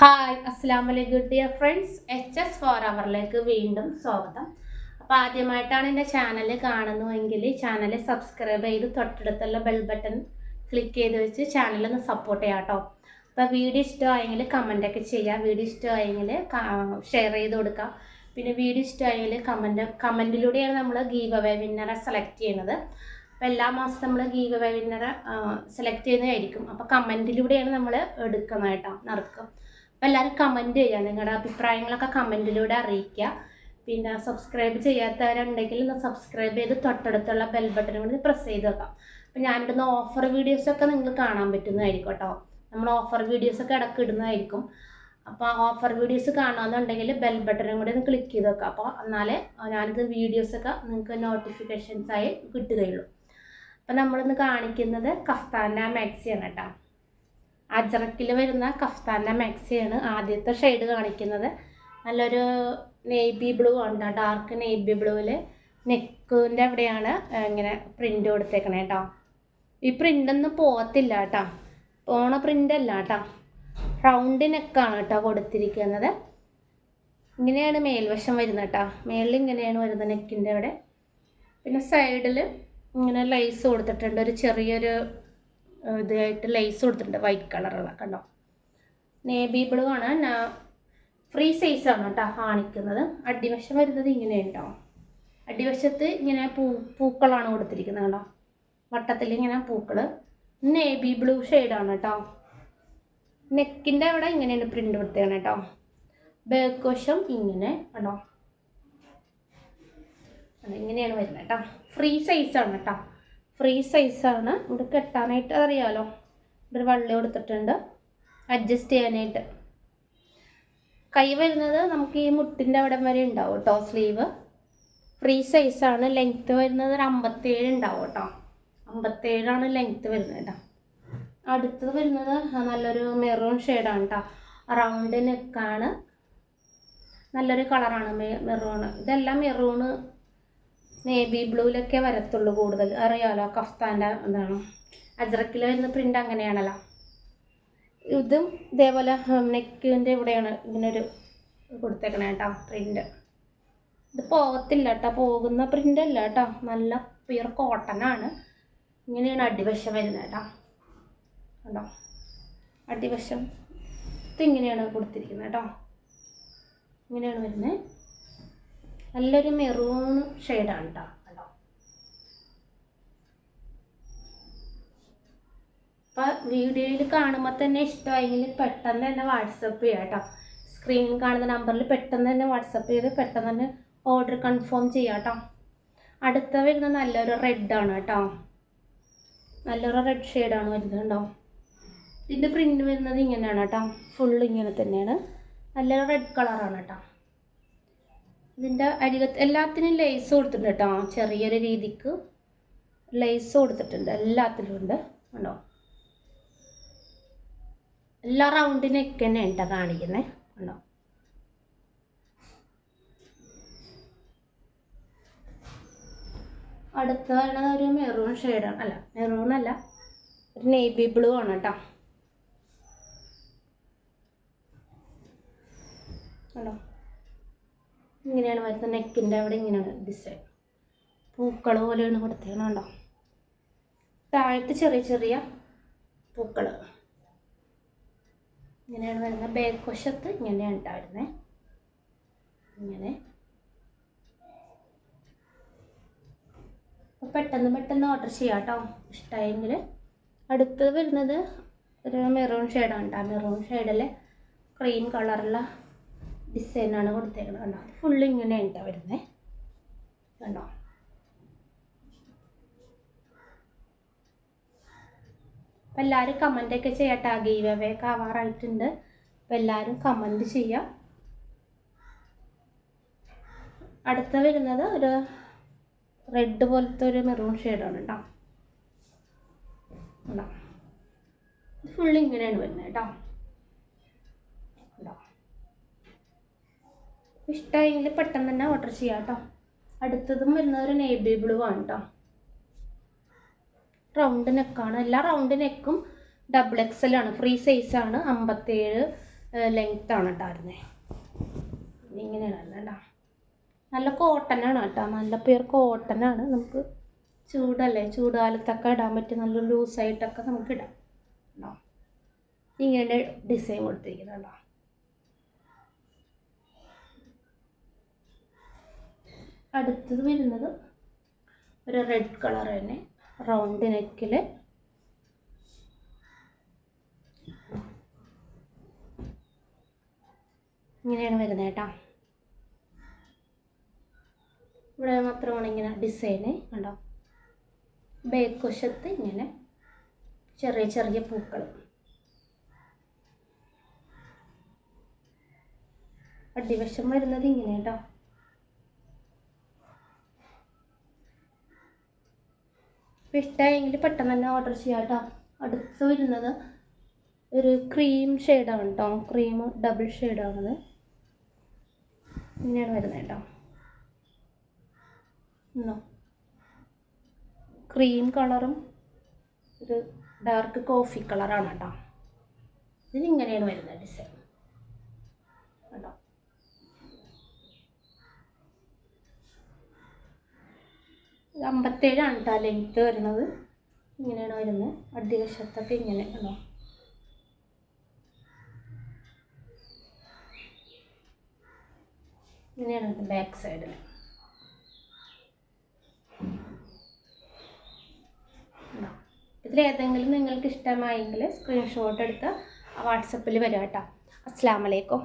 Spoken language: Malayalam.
ഹായ് അസ്സാം വലൈക്കും dear friends H S four അവറിലേക്ക് വീണ്ടും സ്വാഗതം. അപ്പോൾ ആദ്യമായിട്ടാണ് എന്റെ ചാനൽ കാണുന്നതെങ്കിൽ ചാനൽ സബ്സ്ക്രൈബ് ചെയ്ത് തൊട്ടടുത്തുള്ള ബെൽ ബട്ടൺ ക്ലിക്ക് ചെയ്ത് വെച്ച് ചാനലൊന്ന് സപ്പോർട്ട് ചെയ്യാം കേട്ടോ അപ്പോൾ വീഡിയോ ഇഷ്ടമായെങ്കിൽ കമന്റൊക്കെ ചെയ്യുക വീഡിയോ ഇഷ്ടമായെങ്കിൽ ഷെയർ ചെയ്ത് കൊടുക്കാം പിന്നെ വീഡിയോ ഇഷ്ടമായെങ്കിൽ കമന്റ് കമന്റിലൂടെയാണ് നമ്മൾ ഗീവ് അവേ വിന്നറെ സെലക്ട് ചെയ്യുന്നത്. അപ്പോൾ എല്ലാ മാസവും നമ്മൾ ഗീവ് അവേ വിന്നറെ സെലക്ട് ചെയ്യുന്നതായിരിക്കും. അപ്പോൾ കമന്റിലൂടെയാണ് നമ്മൾ എടുക്കുന്നത് കേട്ടോ നറുക്കും അപ്പോൾ എല്ലാവരും കമന്റ് ചെയ്യുക നിങ്ങളുടെ അഭിപ്രായങ്ങളൊക്കെ കമന്റിലൂടെ അറിയിക്കുക പിന്നെ സബ്സ്ക്രൈബ് ചെയ്യാത്തവരുണ്ടെങ്കിൽ സബ്സ്ക്രൈബ് ചെയ്ത് തൊട്ടടുത്തുള്ള ബെൽ ബട്ടണും കൂടി പ്രസ് ചെയ്ത് വെക്കാം. അപ്പോൾ ഞാനിടുന്ന ഓഫർ വീഡിയോസൊക്കെ നിങ്ങൾക്ക് കാണാൻ പറ്റുന്നതായിരിക്കും കേട്ടോ. നമ്മൾ ഓഫർ വീഡിയോസൊക്കെ ഇടയ്ക്ക് ഇടുന്നതായിരിക്കും. അപ്പോൾ ഓഫർ വീഡിയോസ് കാണാമെന്നുണ്ടെങ്കിൽ ബെൽ ബട്ടണും കൂടി ഒന്ന് ക്ലിക്ക് ചെയ്ത് വെക്കാം. അപ്പോൾ എന്നാലേ ഞാനിത് വീഡിയോസൊക്കെ നിങ്ങൾക്ക് നോട്ടിഫിക്കേഷൻസ് ആയി കിട്ടുകയുള്ളൂ. അപ്പോൾ നമ്മളിന്ന് കാണിക്കുന്നത് കഫ്താന മാക്സിയാണ് കേട്ടോ. അജറക്കിൽ വരുന്ന കഫ്താന്റെ മാക്സിയാണ് ആദ്യത്തെ ഷെയ്ഡ് കാണിക്കുന്നത്. നല്ലൊരു നേവി ബ്ലൂ ഉണ്ട് ഡാർക്ക് നേവി ബ്ലൂവിൽ നെക്കിന്റെ അവിടെയാണ് ഇങ്ങനെ പ്രിന്റ് കൊടുത്തേക്കണേ കേട്ടോ ഈ പ്രിന്റൊന്നും പോകത്തില്ല കേട്ടോ പോണ പ്രിന്റ് അല്ല കേട്ടോ റൗണ്ട് നെക്കാണ് കേട്ടോ കൊടുത്തിരിക്കുന്നത്. ഇങ്ങനെയാണ് മേൽവശം വരുന്നത് കേട്ടോ മേളിൽ ഇങ്ങനെയാണ് വരുന്നത് നെക്കിന്റെ അവിടെ. പിന്നെ സൈഡിൽ ഇങ്ങനെ ലൈസ് കൊടുത്തിട്ടുണ്ട്. ഒരു ചെറിയൊരു ഇതായിട്ട് ലൈസ് കൊടുത്തിട്ടുണ്ട് വൈറ്റ് കളറുള്ള കണ്ടോ? നേവി ബ്ലൂ ആണ്. ഫ്രീ സൈസ് ആണ് കേട്ടോ കാണിക്കുന്നത്. അടിവശം വരുന്നത് ഇങ്ങനെ ഉണ്ടോ അടിവശത്ത് ഇങ്ങനെ പൂ പൂക്കളാണ് കൊടുത്തിരിക്കുന്നത് കേട്ടോ വട്ടത്തിൽ ഇങ്ങനെ പൂക്കൾ നേവി ബ്ലൂ ഷെയ്ഡാണ് കേട്ടോ. നെക്കിന്റെ അവിടെ ഇങ്ങനെയാണ് പ്രിന്റ് കൊടുത്തേക്കണം കേട്ടോ. ബാക്ക് വശം ഇങ്ങനെ കേട്ടോ ഇങ്ങനെയാണ് വരുന്നത് കേട്ടോ. ഫ്രീ സൈസ് ആണ് കേട്ടോ. ഫ്രീ സൈസാണ്. ഇവിടെ കെട്ടാനായിട്ട് അറിയാലോ ഇവിടെ വള്ളി കൊടുത്തിട്ടുണ്ട്. അഡ്ജസ്റ്റ് ചെയ്യാനായിട്ട്. കൈ വരുന്നത് നമുക്ക് ഈ മുട്ടിന്റെ അവിടെ വരെ ഉണ്ടാവും കേട്ടോ സ്ലീവ്. ഫ്രീ സൈസാണ്. ലെങ്ത്ത് വരുന്നത് ഒരു അമ്പത്തേഴ് ഉണ്ടാവും കേട്ടോ. അമ്പത്തേഴാണ് ലെങ്ത്ത് വരുന്നത് കേട്ടോ. അടുത്തത് വരുന്നത് നല്ലൊരു മെറൂൺ ഷെയ്ഡാണ് കേട്ടോ. റൗണ്ട് നെക്കാണ്. നല്ലൊരു കളറാണ് മെറൂണ്. ഇതെല്ലാം മെറൂണ് നേവി ബ്ലൂവിലൊക്കെ വരത്തുള്ളൂ കൂടുതൽ. അറിയാലോ കഫ്താന്റെ എന്താണ്? അജ്രക്കിൽ വരുന്ന പ്രിന്റ് അങ്ങനെയാണല്ലോ. ഇതും ഇതേപോലെ നെക്കിന്റെ ഇവിടെയാണ് ഇങ്ങനൊരു കൊടുത്തേക്കണേ കേട്ടോ പ്രിന്റ് ഇത് പോകത്തില്ല കേട്ടോ പോകുന്ന പ്രിന്റ് അല്ല കേട്ടോ. നല്ല പ്യുർ കോട്ടനാണ് ഇങ്ങനെയാണ് അടിവശം വരുന്നത് കേട്ടോ. കണ്ടോ? അടിവശം. ഇതിങ്ങനെയാണ് കൊടുത്തിരിക്കുന്നത് കേട്ടോ. ഇങ്ങനെയാണ് വരുന്നത്. നല്ലൊരു മെറൂൺ ഷെയ്ഡാണ് കേട്ടോ കണ്ടോ? വീഡിയോയിൽ കാണുമ്പോൾ തന്നെ ഇഷ്ടമായെങ്കിൽ പെട്ടെന്ന് തന്നെ വാട്സപ്പ് ചെയ്യാം കേട്ടോ സ്ക്രീനിൽ കാണുന്ന നമ്പറിൽ പെട്ടെന്ന് തന്നെ വാട്സപ്പ് ചെയ്ത് പെട്ടെന്ന് തന്നെ ഓർഡർ കൺഫേം ചെയ്യാം കേട്ടോ അടുത്ത വരുന്നത് നല്ലൊരു റെഡാണ് കേട്ടോ നല്ലൊരു റെഡ് ഷെയ്ഡാണ് വരുന്നത് കേട്ടോ ഇതിന്റെ പ്രിന്റ് വരുന്നത് ഇങ്ങനെയാണ് കേട്ടോ ഫുള്ള് ഇങ്ങനെ തന്നെയാണ്. നല്ലൊരു റെഡ് കളറാണ് കേട്ടോ ഇതിന്റെ അരികത്ത് എല്ലാത്തിനും ലേസ് കൊടുത്തിട്ടുണ്ട് കേട്ടോ. ചെറിയൊരു രീതിക്ക് ലേസ് കൊടുത്തിട്ടുണ്ട്. എല്ലാത്തിലും ഉണ്ട്. കണ്ടോ? എല്ലാ റൗണ്ടിനൊക്കെ നെക്ക് തന്നെ ഉണ്ടോ കാണിക്കുന്നത് കണ്ടോ? അടുത്ത വരുന്നത് ഒരു മെറൂൺ ഷെയ്ഡാണ് അല്ല മെറൂൺ അല്ല. ഒരു നേവി ബ്ലൂ ആണ് കേട്ടോ. കണ്ടോ? ഇങ്ങനെയാണ് വരുന്നത്. നെക്കിന്റെ അവിടെ ഇങ്ങനെയാണ് ഡിസൈൻ പൂക്കൾ പോലെയാണ് കൊടുത്തേക്കണം കണ്ടോ? താഴത്ത് ചെറിയ ചെറിയ പൂക്കൾ ഇങ്ങനെയാണ് വരുന്നത്. ബാക്ക് വശത്ത് ഇങ്ങനെയാണ് ഉണ്ടായിരുന്നത് ഇങ്ങനെ. അപ്പോൾ പെട്ടെന്ന് പെട്ടെന്ന് ഓർഡർ ചെയ്യാം കേട്ടോ. ഇഷ്ടമായെങ്കിൽ അടുത്തത് വരുന്നത് ഒരു മെറൂൺ ഷെയ്ഡാണ് കേട്ടോ. മെറൂൺ ഷെയ്ഡിൽ ക്രീം കളറുള്ള ഡിസൈനാണ് കൊടുത്തേക്കുന്നത് കണ്ടോ? ഫുള്ള് ഇങ്ങനെ ഉണ്ടോ വരുന്നത് കണ്ടോ? അപ്പം എല്ലാവരും കമന്റൊക്കെ ചെയ്യട്ടെ. ഗീവ് അവേ ഒക്കെ ആവാറായിട്ടുണ്ട്. അപ്പം എല്ലാവരും കമന്റ് ചെയ്യാം. അടുത്ത വരുന്നത് ഒരു റെഡ് പോലത്തെ ഒരു മെറൂൺ ഷെയ്ഡാണ് കേട്ടോ. ഫുള്ള് ഇങ്ങനെയാണ് വരുന്നത് കേട്ടോ കണ്ടോ ഇഷ്ടമായെങ്കിൽ പെട്ടെന്ന് തന്നെ ഓർഡർ ചെയ്യാം കേട്ടോ. അടുത്തതും വരുന്നത് ഒരു നേബി ബ്ലൂ ആണ് കേട്ടോ റൗണ്ട് നെക്കാണ് എല്ലാ റൗണ്ട് നെക്കും ഡബിൾ എക്സൽ ആണ്. ഫ്രീ സൈസ് സൈസാണ് അമ്പത്തേഴ് ലെങ്ത് ആണ് കേട്ടോ വരുന്നത് ഇങ്ങനെയാണ് കേട്ടോ നല്ല കോട്ടൺ ആണ് കേട്ടോ നല്ല പേർ കോട്ടൺ ആണ്. നമുക്ക് ചൂടല്ലേ? ചൂടുകാലത്തൊക്കെ ഇടാൻ പറ്റും നല്ല ലൂസായിട്ടൊക്കെ നമുക്ക് ഇടാം കേട്ടോ ഇങ്ങനെ ഡിസൈൻ കൊടുത്തിരിക്കുന്നത് കേട്ടോ അടുത്തത് വരുന്നത് ഒരു റെഡ് കളർ തന്നെ റൗണ്ട് നെക്കിൽ ഇങ്ങനെയാണ് വരുന്നത് കേട്ടോ. ഇവിടെ മാത്രമാണ് ഇങ്ങനെ ഡിസൈന് കണ്ടോ? ബേക്കുശത്ത് ഇങ്ങനെ ചെറിയ ചെറിയ പൂക്കൾ. അടിവശം വരുന്നത് ഇങ്ങനെ കേട്ടോ അപ്പോൾ ഇഷ്ടമായെങ്കിൽ പെട്ടെന്ന് തന്നെ ഓർഡർ ചെയ്യാം കേട്ടോ അടുത്ത് വരുന്നത് ഒരു ക്രീം ഷെയ്ഡാണ് കേട്ടോ ക്രീം ഡബിൾ ഷെയ്ഡാണത് ഇങ്ങനെയാണ് വരുന്നത് കേട്ടോ ഇന്നോ ക്രീം കളറും ഒരു ഡാർക്ക് കോഫി കളറാണ് കേട്ടോ ഇതിനിങ്ങനെയാണ് വരുന്നത് ഡിസൈൻ കേട്ടോ ഇത് അമ്പത്തേഴാണ് കേട്ടോ ലെങ്ത്ത് വരുന്നത്. ഇങ്ങനെയാണ് വരുന്നത്. അടിവശത്തൊക്കെ ഇങ്ങനെ ഉണ്ടോ? ഇങ്ങനെയാണ് ബാക്ക് സൈഡിൽ ഇതിൽ ഏതെങ്കിലും നിങ്ങൾക്ക് ഇഷ്ടമായെങ്കിൽ സ്ക്രീൻഷോട്ട് എടുത്ത് വാട്സപ്പിൽ വരാം കേട്ടോ അസ്സാം വലൈക്കും